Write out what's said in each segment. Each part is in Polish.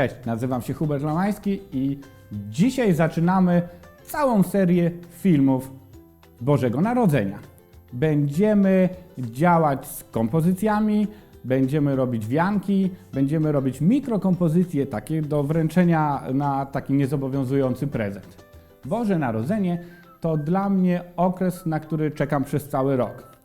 Cześć, nazywam się Hubert Lamański i dzisiaj zaczynamy całą serię filmów Bożego Narodzenia. Będziemy działać z kompozycjami, będziemy robić wianki, będziemy robić mikrokompozycje takie do wręczenia na taki niezobowiązujący prezent. Boże Narodzenie to dla mnie okres, na który czekam przez cały rok.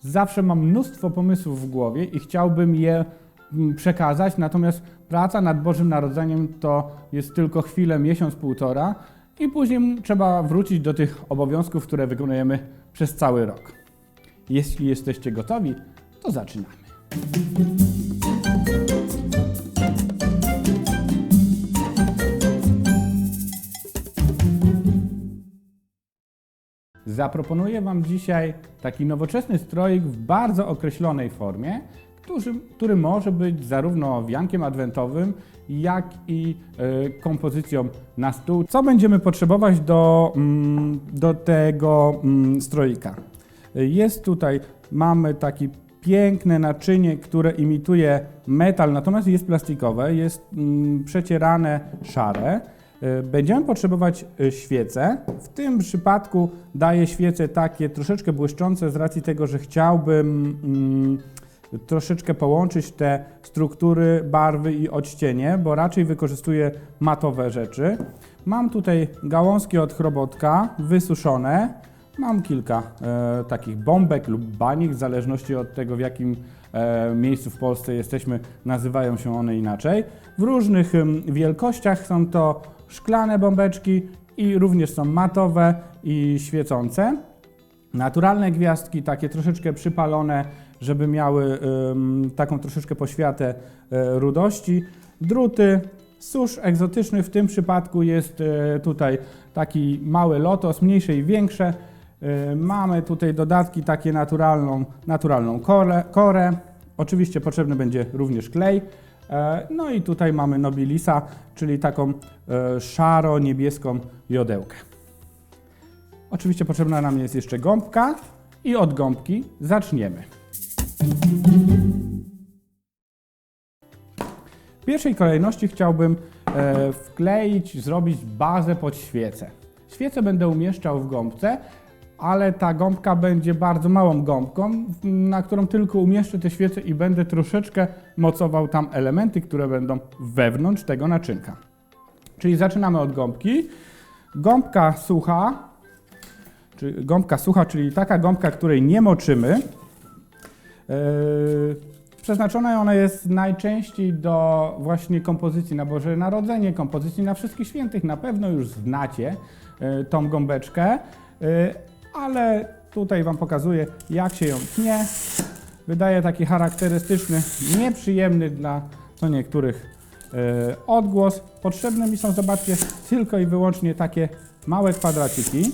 Zawsze mam mnóstwo pomysłów w głowie i chciałbym je mm, przekazać, natomiast praca nad Bożym Narodzeniem to jest tylko chwilę, miesiąc, półtora i później trzeba wrócić do tych obowiązków, które wykonujemy przez cały rok. Jeśli jesteście gotowi, to zaczynamy. Zaproponuję Wam dzisiaj taki nowoczesny stroik w bardzo określonej formie, który, który może być zarówno wiankiem adwentowym, jak i e, kompozycją na stół. Co będziemy potrzebować do, mm, do tego mm, stroika? Jest tutaj, mamy takie piękne naczynie, które imituje metal, natomiast jest plastikowe, jest mm, przecierane szare. E, Będziemy potrzebować e, świece. W tym przypadku daję świece takie troszeczkę błyszczące z racji tego, że chciałbym mm, troszeczkę połączyć te struktury, barwy i odcienie, bo raczej wykorzystuję matowe rzeczy. Mam tutaj gałązki od chrobotka wysuszone. Mam kilka e, takich bombek lub banik, w zależności od tego, w jakim e, miejscu w Polsce jesteśmy, nazywają się one inaczej. W różnych wielkościach są to szklane bombeczki i również są matowe i świecące. Naturalne gwiazdki, takie troszeczkę przypalone, żeby miały taką troszeczkę poświatę e, rudości. Druty, susz egzotyczny, w tym przypadku jest e, tutaj taki mały lotos, mniejsze i większe. E, mamy tutaj dodatki takie naturalną, naturalną korę, korę. Oczywiście potrzebny będzie również klej. No i tutaj mamy nobilisa, czyli taką szaro-niebieską jodełkę. Oczywiście potrzebna nam jest jeszcze gąbka i od gąbki zaczniemy. W pierwszej kolejności chciałbym e, wkleić, zrobić bazę pod świecę. Świecę będę umieszczał w gąbce, ale ta gąbka będzie bardzo małą gąbką, na którą tylko umieszczę te świece i będę troszeczkę mocował tam elementy, które będą wewnątrz tego naczynka. Czyli zaczynamy od gąbki. Gąbka sucha, czy gąbka sucha, czyli taka gąbka, której nie moczymy. Yy, Przeznaczona ona jest najczęściej do właśnie kompozycji na Boże Narodzenie, kompozycji na Wszystkich Świętych. Na pewno już znacie yy, tą gąbeczkę, yy, ale tutaj Wam pokazuję, jak się ją tnie. Wydaje taki charakterystyczny, nieprzyjemny dla co niektórych odgłos. Potrzebne mi są, zobaczcie, tylko i wyłącznie takie małe kwadraciki.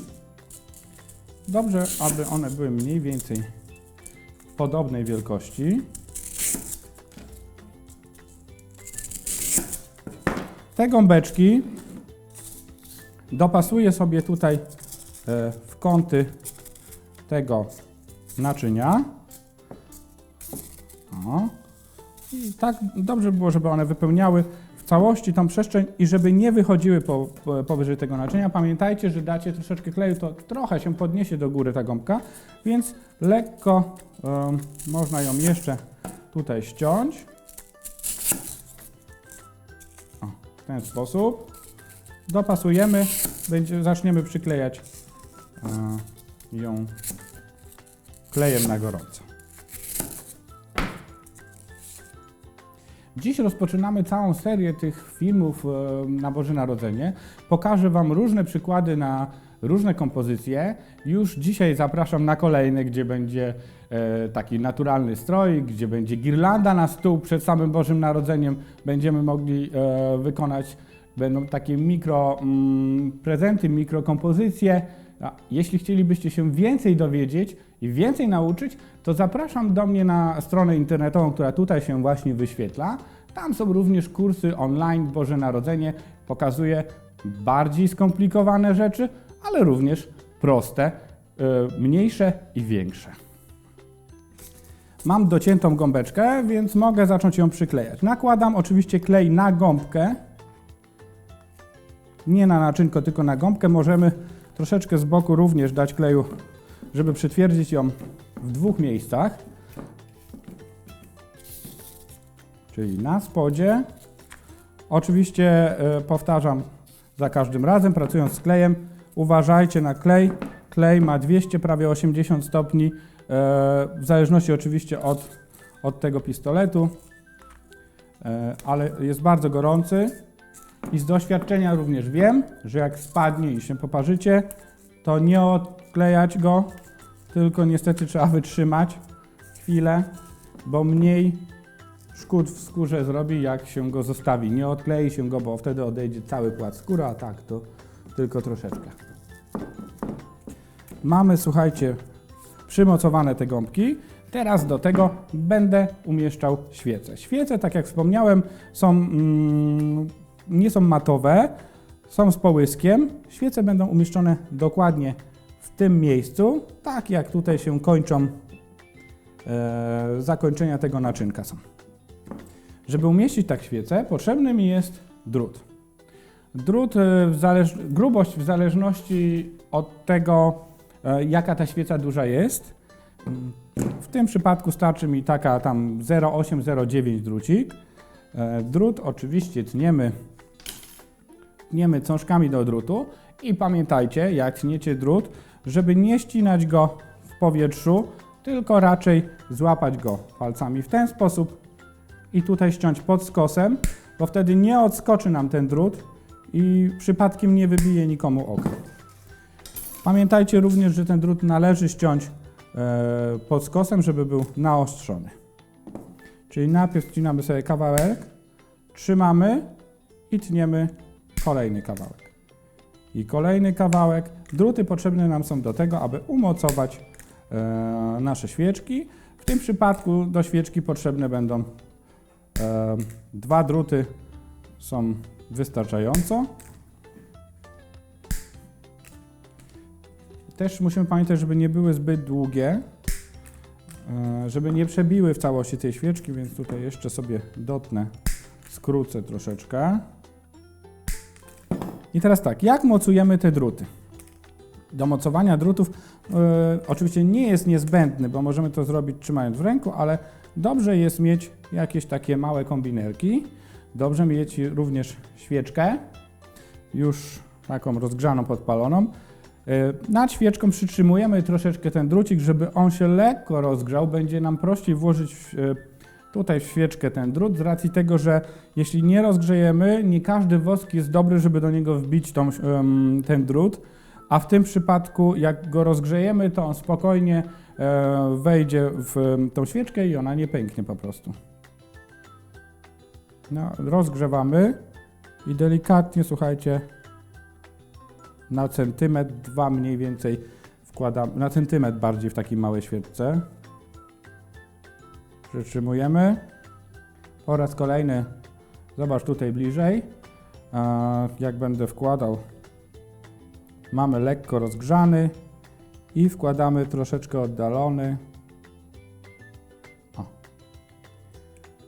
Dobrze, aby one były mniej więcej podobnej wielkości. Te gąbeczki dopasuję sobie tutaj e, w kąty tego naczynia. O. I tak dobrze by było, żeby one wypełniały całości tą przestrzeń i żeby nie wychodziły po, po, powyżej tego naczynia. Pamiętajcie, że dacie troszeczkę kleju, to trochę się podniesie do góry ta gąbka, więc lekko można ją jeszcze tutaj ściąć. O, w ten sposób. Dopasujemy, będzie, zaczniemy przyklejać e, ją klejem na gorąco. Dziś rozpoczynamy całą serię tych filmów e, na Boże Narodzenie. Pokażę Wam różne przykłady na różne kompozycje. Już dzisiaj zapraszam na kolejne, gdzie będzie e, taki naturalny stroj, gdzie będzie girlanda na stół przed samym Bożym Narodzeniem. Będziemy mogli e, wykonać, będą takie mikro mm, prezenty, mikrokompozycje. A jeśli chcielibyście się więcej dowiedzieć i więcej nauczyć, to zapraszam do mnie na stronę internetową, która tutaj się właśnie wyświetla. Tam są również kursy online Boże Narodzenie. Pokazuję bardziej skomplikowane rzeczy, ale również proste, y, mniejsze i większe. Mam dociętą gąbeczkę, więc mogę zacząć ją przyklejać. Nakładam oczywiście klej na gąbkę nie na naczynko, tylko na gąbkę. Możemy troszeczkę z boku również dać kleju, żeby przytwierdzić ją w dwóch miejscach. Czyli na spodzie. Oczywiście e, powtarzam za każdym razem, pracując z klejem, uważajcie na klej. Klej ma 200, prawie 80 stopni, e, w zależności oczywiście od, od tego pistoletu, e, ale jest bardzo gorący. I z doświadczenia również wiem, że jak spadnie i się poparzycie, to nie odklejać go, tylko niestety trzeba wytrzymać chwilę, bo mniej szkód w skórze zrobi, jak się go zostawi. Nie odklei się go, bo wtedy odejdzie cały płat skóry, a tak to tylko troszeczkę. Mamy, słuchajcie, przymocowane te gąbki. Teraz do tego będę umieszczał świece. Świece, tak jak wspomniałem, są, mm, nie są matowe, są z połyskiem. Świece będą umieszczone dokładnie w tym miejscu, tak jak tutaj się kończą e, zakończenia tego naczynka są. Żeby umieścić tak świecę, potrzebny mi jest drut. Drut, e, w grubość w zależności od tego, e, jaka ta świeca duża jest. W tym przypadku starczy mi taka tam 0,8-0,9 drucik. E, Drut oczywiście tniemy, tniemy cążkami do drutu i pamiętajcie, jak tniecie drut, żeby nie ścinać go w powietrzu, tylko raczej złapać go palcami w ten sposób i tutaj ściąć pod skosem, bo wtedy nie odskoczy nam ten drut i przypadkiem nie wybije nikomu oka. Pamiętajcie również, że ten drut należy ściąć e, pod skosem, żeby był naostrzony. Czyli najpierw ścinamy sobie kawałek, trzymamy i tniemy kolejny kawałek. I kolejny kawałek. Druty potrzebne nam są do tego, aby umocować e, nasze świeczki. W tym przypadku do świeczki potrzebne będą e, dwa druty są wystarczająco. Też musimy pamiętać, żeby nie były zbyt długie, e, żeby nie przebiły w całości tej świeczki, więc tutaj jeszcze sobie dotnę, skrócę troszeczkę. I teraz tak, jak mocujemy te druty? Do mocowania drutów e, oczywiście nie jest niezbędny, bo możemy to zrobić trzymając w ręku, ale dobrze jest mieć jakieś takie małe kombinerki. Dobrze mieć również świeczkę, już taką rozgrzaną, podpaloną. E, Nad świeczką przytrzymujemy troszeczkę ten drucik, żeby on się lekko rozgrzał. Będzie nam prościej włożyć e, tutaj w świeczkę ten drut, z racji tego, że jeśli nie rozgrzejemy, nie każdy wosk jest dobry, żeby do niego wbić tą, ten drut, a w tym przypadku jak go rozgrzejemy, to on spokojnie e, wejdzie w tą świeczkę i ona nie pęknie po prostu. No, rozgrzewamy i delikatnie, słuchajcie, na centymetr, dwa mniej więcej wkładam, na centymetr bardziej w takiej małej świeczce. Przytrzymujemy. Po raz kolejny, zobacz tutaj bliżej, jak będę wkładał, mamy lekko rozgrzany i wkładamy troszeczkę oddalony. O.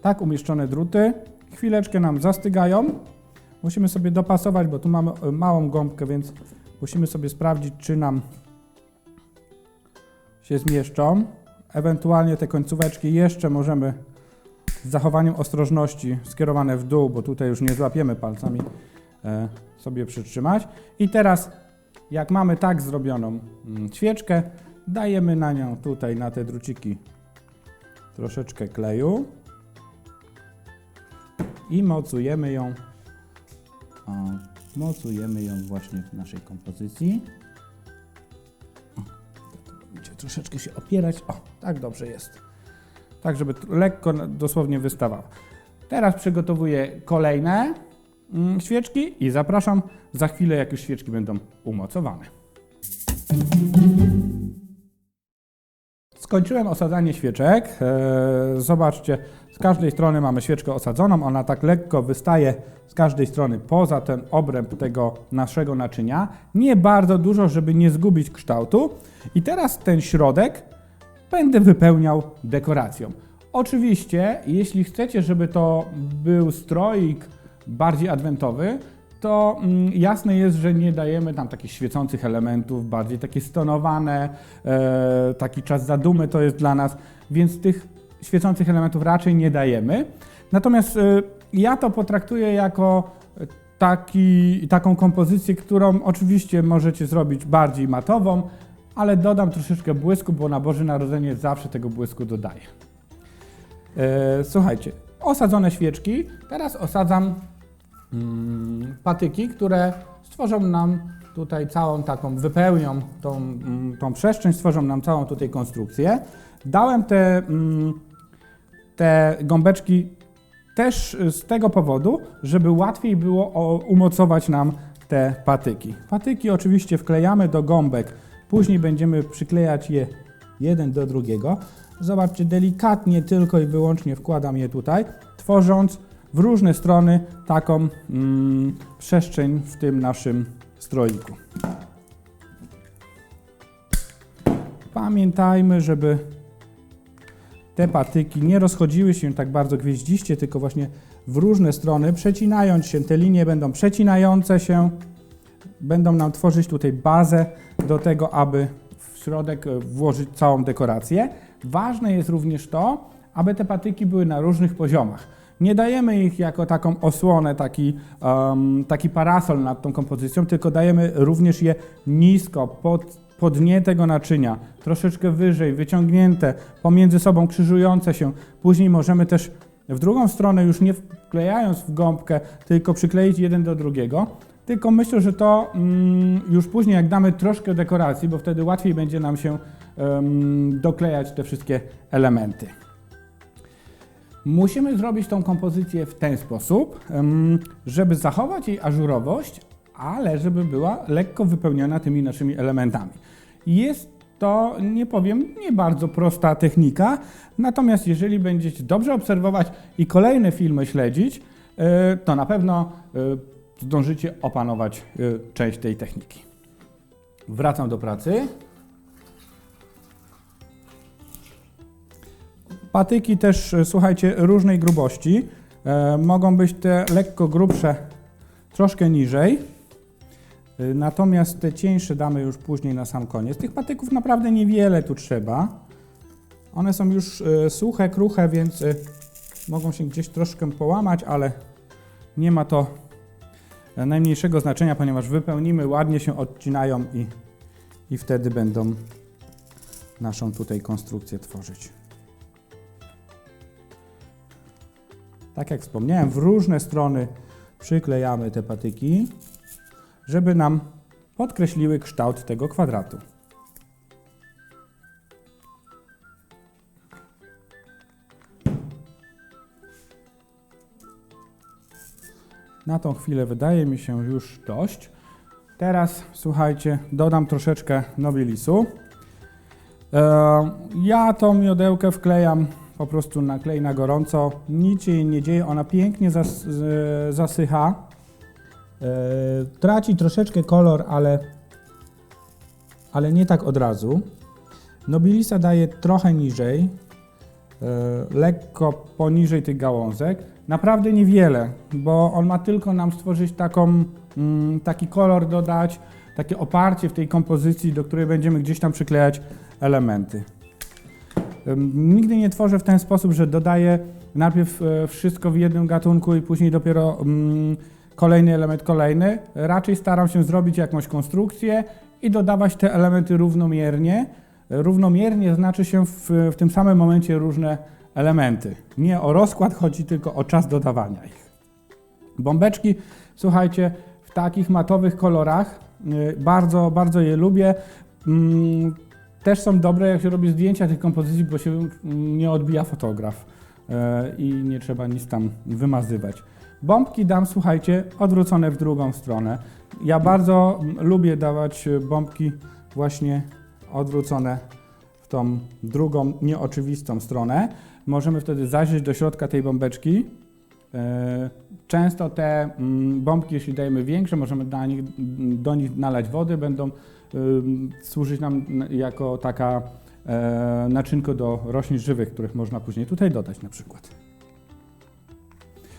Tak umieszczone druty, chwileczkę nam zastygają. Musimy sobie dopasować, bo tu mamy e, małą gąbkę, więc musimy sobie sprawdzić, czy nam się zmieszczą. Ewentualnie te końcóweczki jeszcze możemy z zachowaniem ostrożności skierowane w dół, bo tutaj już nie złapiemy palcami, e, sobie przytrzymać. I teraz, jak mamy tak zrobioną mm, świeczkę, dajemy na nią tutaj, na te druciki troszeczkę kleju i mocujemy ją o, mocujemy ją właśnie w naszej kompozycji. Troszeczkę się opierać. O, tak dobrze jest. Tak, żeby lekko dosłownie wystawało. Teraz przygotowuję kolejne mm, świeczki i zapraszam za chwilę, jak już świeczki będą umocowane. Skończyłem osadzanie świeczek. Eee, Zobaczcie, z każdej strony mamy świeczkę osadzoną. Ona tak lekko wystaje z każdej strony poza ten obręb tego naszego naczynia. Nie bardzo dużo, żeby nie zgubić kształtu. I teraz ten środek będę wypełniał dekoracją. Oczywiście, jeśli chcecie, żeby to był stroik bardziej adwentowy, to mm, jasne jest, że nie dajemy tam takich świecących elementów, bardziej takie stonowane, e, taki czas zadumy to jest dla nas, więc tych świecących elementów raczej nie dajemy. Natomiast e, ja to potraktuję jako taki, taką kompozycję, którą oczywiście możecie zrobić bardziej matową, ale dodam troszeczkę błysku, bo na Boże Narodzenie zawsze tego błysku dodaję. E, słuchajcie, osadzone świeczki. Teraz osadzam mm, patyki, które stworzą nam tutaj całą taką, wypełnią tą, mm, tą przestrzeń, stworzą nam całą tutaj konstrukcję. Dałem te, mm, te gąbeczki też z tego powodu, żeby łatwiej było umocować nam te patyki. Patyki oczywiście wklejamy do gąbek, później będziemy przyklejać je jeden do drugiego. Zobaczcie, delikatnie tylko i wyłącznie wkładam je tutaj, tworząc w różne strony taką mm, przestrzeń w tym naszym stroiku. Pamiętajmy, żeby te patyki nie rozchodziły się tak bardzo gwieździście, tylko właśnie w różne strony, przecinając się. Te linie będą przecinające się, będą nam tworzyć tutaj bazę do tego, aby w środek e, włożyć całą dekorację. Ważne jest również to, aby te patyki były na różnych poziomach. Nie dajemy ich jako taką osłonę, taki, um, taki parasol nad tą kompozycją, tylko dajemy również je nisko, pod, po dnie tego naczynia, troszeczkę wyżej, wyciągnięte, pomiędzy sobą krzyżujące się. Później możemy też w drugą stronę, już nie wklejając w gąbkę, tylko przykleić jeden do drugiego. Tylko myślę, że to mm, już później, jak damy troszkę dekoracji, bo wtedy łatwiej będzie nam się doklejać te wszystkie elementy. Musimy zrobić tą kompozycję w ten sposób, żeby zachować jej ażurowość, ale żeby była lekko wypełniona tymi naszymi elementami. Jest to, nie powiem, nie bardzo prosta technika, natomiast jeżeli będziecie dobrze obserwować i kolejne filmy śledzić, e, to na pewno e, zdążycie opanować e, część tej techniki. Wracam do pracy. Patyki też, słuchajcie, różnej grubości. Mogą być te lekko grubsze troszkę niżej. E, Natomiast te cieńsze damy już później na sam koniec. Tych patyków naprawdę niewiele tu trzeba. One są już e, suche, kruche, więc e, mogą się gdzieś troszkę połamać, ale nie ma to najmniejszego znaczenia, ponieważ wypełnimy, ładnie się odcinają i, i wtedy będą naszą tutaj konstrukcję tworzyć. Tak jak wspomniałem, w różne strony przyklejamy te patyki, żeby nam podkreśliły kształt tego kwadratu. Na tą chwilę wydaje mi się już dość. Teraz słuchajcie, dodam troszeczkę nobilisu. E, ja tą miodełkę wklejam po prostu na klej na gorąco. Nic jej nie dzieje, ona pięknie zasycha. E, traci troszeczkę kolor, ale, ale nie tak od razu. Nobilisa daje trochę niżej, e, lekko poniżej tych gałązek. Naprawdę niewiele, bo on ma tylko nam stworzyć taką, mm, taki kolor dodać, takie oparcie w tej kompozycji, do której będziemy gdzieś tam przyklejać elementy. Nigdy nie tworzę w ten sposób, że dodaję najpierw e, wszystko w jednym gatunku i później dopiero mm, kolejny element kolejny. Raczej staram się zrobić jakąś konstrukcję i dodawać te elementy równomiernie. Równomiernie znaczy się w, w tym samym momencie różne elementy. Nie o rozkład chodzi, tylko o czas dodawania ich. Bombeczki, słuchajcie, w takich matowych kolorach y, bardzo, bardzo je lubię. Mm, Też są dobre, jak się robi zdjęcia tych kompozycji, bo się mm, nie odbija fotograf e, i nie trzeba nic tam wymazywać. Bombki dam, słuchajcie, odwrócone w drugą stronę. Ja bardzo lubię dawać e, bombki właśnie odwrócone w tą drugą, nieoczywistą stronę. Możemy wtedy zajrzeć do środka tej bombeczki. E, Często te mm, bombki, jeśli dajemy większe, możemy na nich, do nich nalać wody, będą służyć nam jako taka e, naczynko do roślin żywych, których można później tutaj dodać na przykład.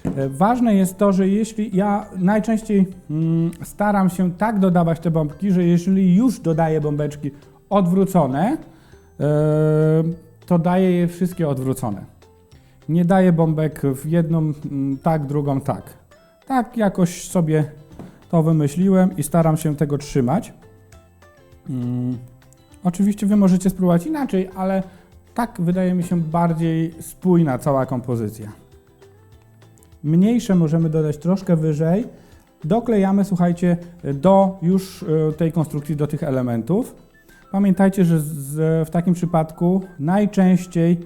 E, Ważne jest to, że jeśli ja najczęściej mm, staram się tak dodawać te bombki, że jeżeli już dodaję bombeczki odwrócone, e, to daję je wszystkie odwrócone. Nie daję bombek w jedną mm, tak, drugą tak. Tak jakoś sobie to wymyśliłem i staram się tego trzymać. Mm, Oczywiście Wy możecie spróbować inaczej, ale tak wydaje mi się bardziej spójna cała kompozycja. Mniejsze możemy dodać troszkę wyżej. Doklejamy, słuchajcie, do już e, tej konstrukcji, do tych elementów. Pamiętajcie, że z, w takim przypadku najczęściej,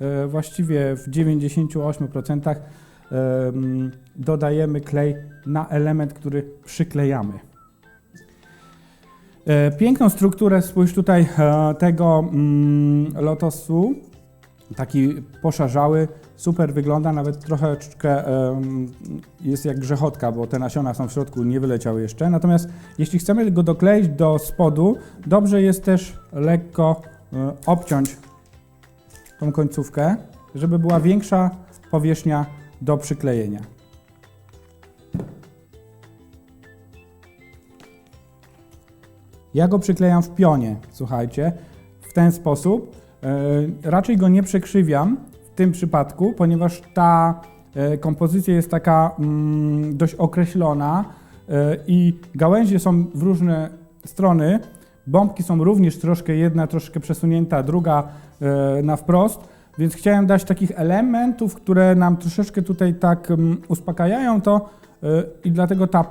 e, właściwie w 98% em, dodajemy klej na element, który przyklejamy. E, Piękną strukturę, spójrz tutaj, e, tego mm, lotosu, taki poszarzały, super wygląda, nawet troszeczkę jest jak grzechotka, bo te nasiona są w środku, nie wyleciały jeszcze. Natomiast jeśli chcemy go dokleić do spodu, dobrze jest też lekko e, obciąć tą końcówkę, żeby była większa powierzchnia do przyklejenia. Ja go przyklejam w pionie, słuchajcie, w ten sposób. E, raczej go nie przekrzywiam tym przypadku, ponieważ ta e, kompozycja jest taka mm, dość określona e, i gałęzie są w różne strony. Bombki są również troszkę jedna troszkę przesunięta, druga e, na wprost, więc chciałem dać takich elementów, które nam troszeczkę tutaj tak mm, uspokajają to i dlatego ta,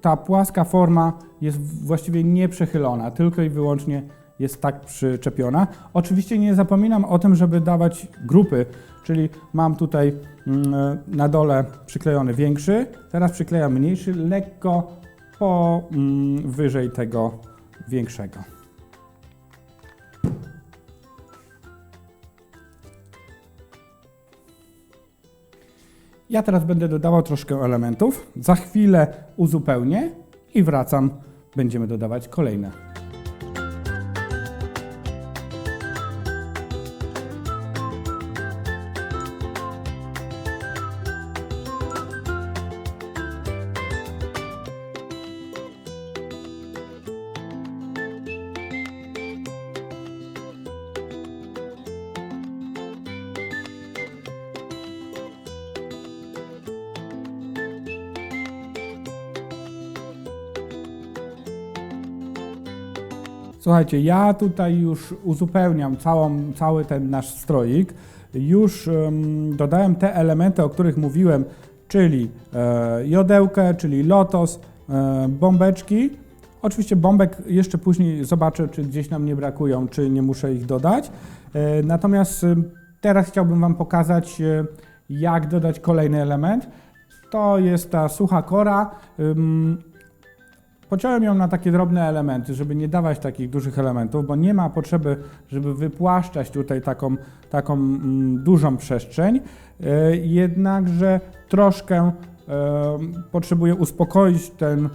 ta płaska forma jest właściwie nieprzechylona, tylko i wyłącznie jest tak przyczepiona. Oczywiście nie zapominam o tym, żeby dawać grupy, czyli mam tutaj mm, na dole przyklejony większy, teraz przyklejam mniejszy, lekko po mm, tego większego. Ja teraz będę dodawał troszkę elementów, za chwilę uzupełnię i wracam, będziemy dodawać kolejne. Słuchajcie, ja tutaj już uzupełniam całą, cały ten nasz stroik. Już em, dodałem te elementy, o których mówiłem, czyli e, jodełkę, czyli lotos, e, bombeczki. Oczywiście bombek jeszcze później zobaczę, czy gdzieś nam nie brakują, czy nie muszę ich dodać. E, natomiast em, teraz chciałbym Wam pokazać, e, jak dodać kolejny element. To jest ta sucha kora. Ym, Pociąłem ją na takie drobne elementy, żeby nie dawać takich dużych elementów, bo nie ma potrzeby, żeby wypłaszczać tutaj taką, taką mm, dużą przestrzeń. E, jednakże troszkę e, potrzebuję uspokoić ten,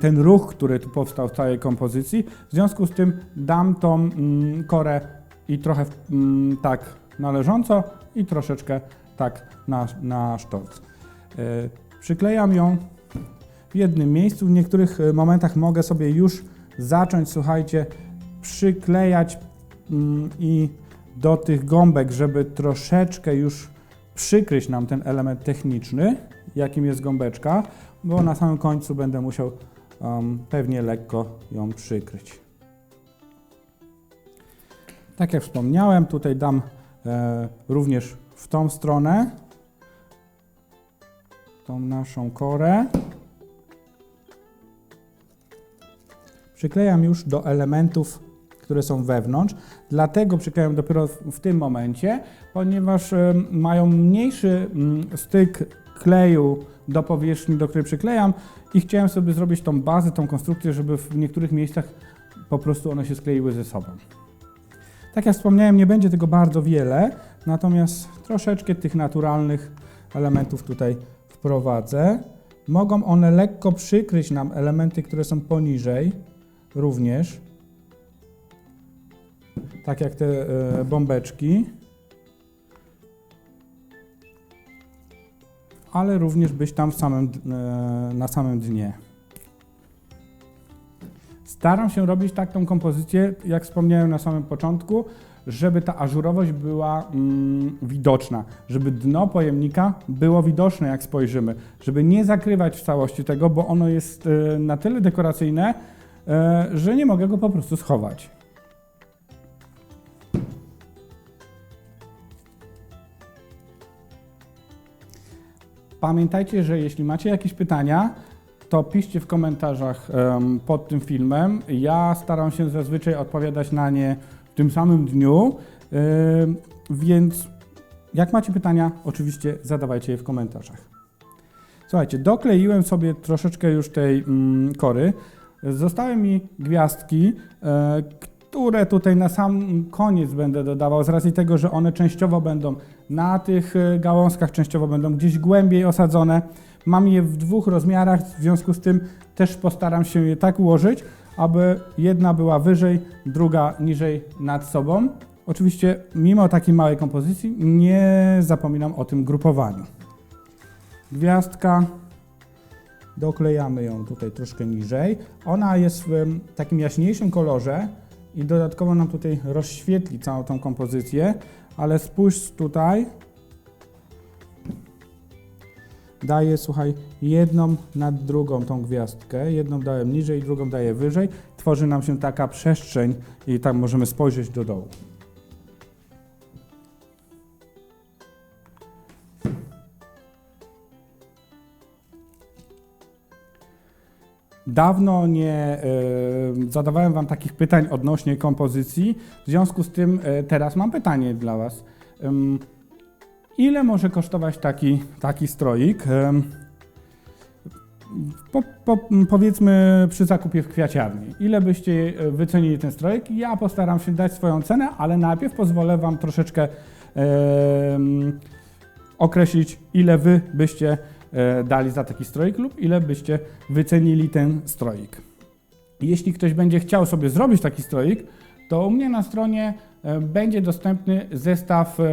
ten ruch, który tu powstał w całej kompozycji. W związku z tym dam tą mm, korę i trochę mm, tak należąco i troszeczkę tak na, na sztorc. E, Przyklejam ją w jednym miejscu. W niektórych e, momentach mogę sobie już zacząć, słuchajcie, przyklejać mm, i do tych gąbek, żeby troszeczkę już przykryć nam ten element techniczny, jakim jest gąbeczka, bo na samym końcu będę musiał um, pewnie lekko ją przykryć. Tak jak wspomniałem, tutaj dam e, również w tą stronę tą naszą korę. Przyklejam już do elementów, które są wewnątrz. Dlatego przyklejam dopiero w, tym momencie, ponieważ em, mają mniejszy mm, styk kleju do powierzchni, do której przyklejam i chciałem sobie zrobić tą bazę, tą konstrukcję, żeby w niektórych miejscach po prostu one się skleiły ze sobą. Tak jak wspomniałem, nie będzie tego bardzo wiele, natomiast troszeczkę tych naturalnych elementów tutaj wprowadzę. Mogą one lekko przykryć nam elementy, które są poniżej, również. Tak jak te e, bombeczki. ale również być tam samym, e, na samym dnie. Staram się robić taką kompozycję, jak wspomniałem na samym początku, żeby ta ażurowość była mm, widoczna, żeby dno pojemnika było widoczne, jak spojrzymy, żeby nie zakrywać w całości tego, bo ono jest e, na tyle dekoracyjne, że nie mogę go po prostu schować. Pamiętajcie, że jeśli macie jakieś pytania, to piszcie w komentarzach pod tym filmem. Ja staram się zazwyczaj odpowiadać na nie w tym samym dniu, więc jak macie pytania, oczywiście zadawajcie je w komentarzach. Słuchajcie, dokleiłem sobie troszeczkę już tej mm, kory. Zostały mi gwiazdki, e, które tutaj na sam koniec będę dodawał, z racji tego, że one częściowo będą na tych e, gałązkach, częściowo będą gdzieś głębiej osadzone. Mam je w dwóch rozmiarach, w związku z tym też postaram się je tak ułożyć, aby jedna była wyżej, druga niżej nad sobą. Oczywiście, mimo takiej małej kompozycji, nie zapominam o tym grupowaniu. Gwiazdka, doklejamy ją tutaj troszkę niżej. Ona jest w takim jaśniejszym kolorze i dodatkowo nam tutaj rozświetli całą tą kompozycję, ale spójrz tutaj, daję, słuchaj, jedną nad drugą tą gwiazdkę, jedną dałem niżej, drugą daję wyżej, tworzy nam się taka przestrzeń i tam możemy spojrzeć do dołu. Dawno nie e, zadawałem Wam takich pytań odnośnie kompozycji, w związku z tym e, teraz mam pytanie dla Was. Ile może kosztować taki, taki stroik? Po, po, powiedzmy przy zakupie w kwiaciarni. Ile byście e, wycenili ten stroik? Ja postaram się dać swoją cenę, ale najpierw pozwolę Wam troszeczkę em, określić, ile Wy byście e, dali za taki stroik lub ile byście wycenili ten stroik. Jeśli ktoś będzie chciał sobie zrobić taki stroik, to u mnie na stronie e, będzie dostępny zestaw e,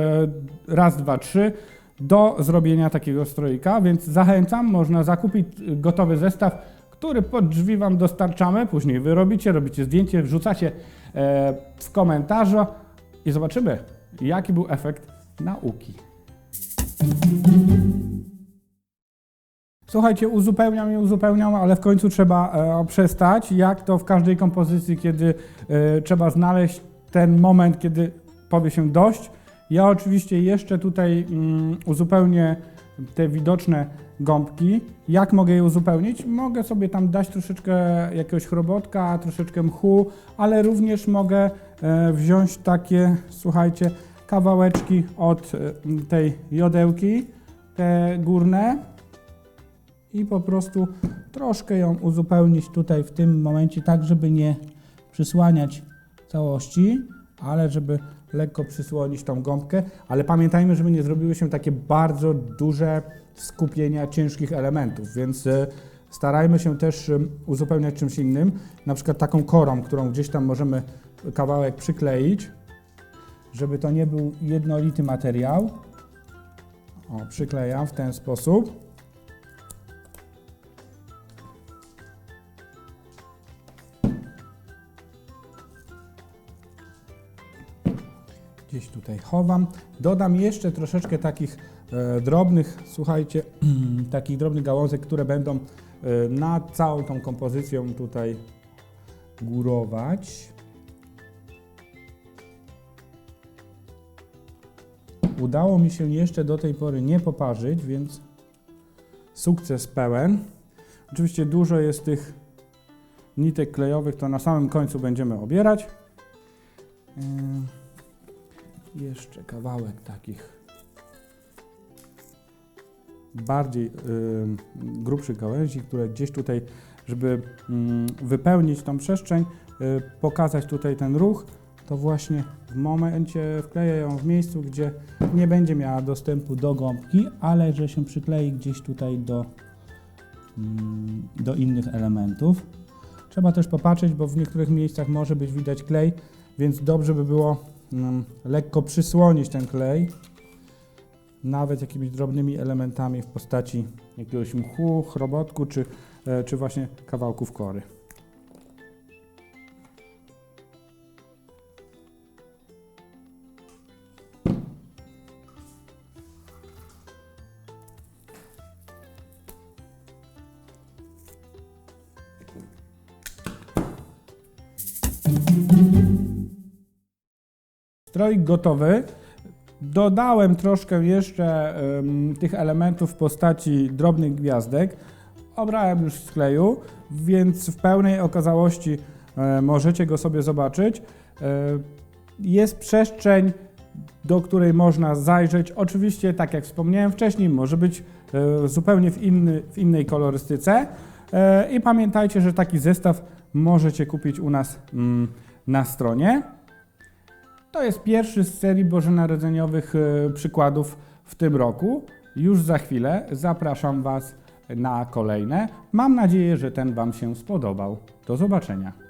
raz, dwa, trzy do zrobienia takiego stroika, więc zachęcam, można zakupić e, gotowy zestaw, który pod drzwi Wam dostarczamy, później Wy robicie, robicie zdjęcie, wrzucacie e, w komentarzu i zobaczymy, jaki był efekt nauki. Słuchajcie, uzupełniam i uzupełniam, ale w końcu trzeba e, przestać. Jak to w każdej kompozycji, kiedy e, trzeba znaleźć ten moment, kiedy powie się dość. Ja oczywiście jeszcze tutaj mm, uzupełnię te widoczne gąbki. Jak mogę je uzupełnić? Mogę sobie tam dać troszeczkę jakiegoś chrobotka, troszeczkę mchu, ale również mogę e, wziąć takie, słuchajcie, kawałeczki od e, tej jodełki, te górne, i po prostu troszkę ją uzupełnić tutaj w tym momencie, tak żeby nie przysłaniać całości, ale żeby lekko przysłonić tą gąbkę, ale pamiętajmy, żeby nie zrobiły się takie bardzo duże skupienia ciężkich elementów, więc e, starajmy się też e, uzupełniać czymś innym, na przykład taką korą, którą gdzieś tam możemy kawałek przykleić, żeby to nie był jednolity materiał. O, przyklejam w ten sposób. Gdzieś tutaj chowam. Dodam jeszcze troszeczkę takich e, drobnych, słuchajcie, takich drobnych gałązek, które będą e, nad całą tą kompozycją tutaj górować. Udało mi się jeszcze do tej pory nie poparzyć, więc sukces pełen. Oczywiście dużo jest tych nitek klejowych, to na samym końcu będziemy obierać. Ym. Jeszcze kawałek takich bardziej y, grubszych gałęzi, które gdzieś tutaj, żeby mm, wypełnić tą przestrzeń, y, pokazać tutaj ten ruch, to właśnie w momencie wkleję ją w miejscu, gdzie nie będzie miała dostępu do gąbki, ale że się przyklei gdzieś tutaj do, do innych elementów. Trzeba też popatrzeć, bo w niektórych miejscach może być widać klej, więc dobrze by było lekko przysłonić ten klej, nawet jakimiś drobnymi elementami w postaci jakiegoś mchu, chrobotku czy, e, czy właśnie kawałków kory. Stroik gotowy. Dodałem troszkę jeszcze em, tych elementów w postaci drobnych gwiazdek. Obrałem już z kleju, więc w pełnej okazałości e, możecie go sobie zobaczyć. E, jest przestrzeń, do której można zajrzeć. Oczywiście, tak jak wspomniałem wcześniej, może być e, zupełnie w, inny, w innej kolorystyce. E, I pamiętajcie, że taki zestaw możecie kupić u nas mm, na stronie. To jest pierwszy z serii bożonarodzeniowych e, przykładów w tym roku. Już za chwilę zapraszam Was na kolejne. Mam nadzieję, że ten Wam się spodobał. Do zobaczenia.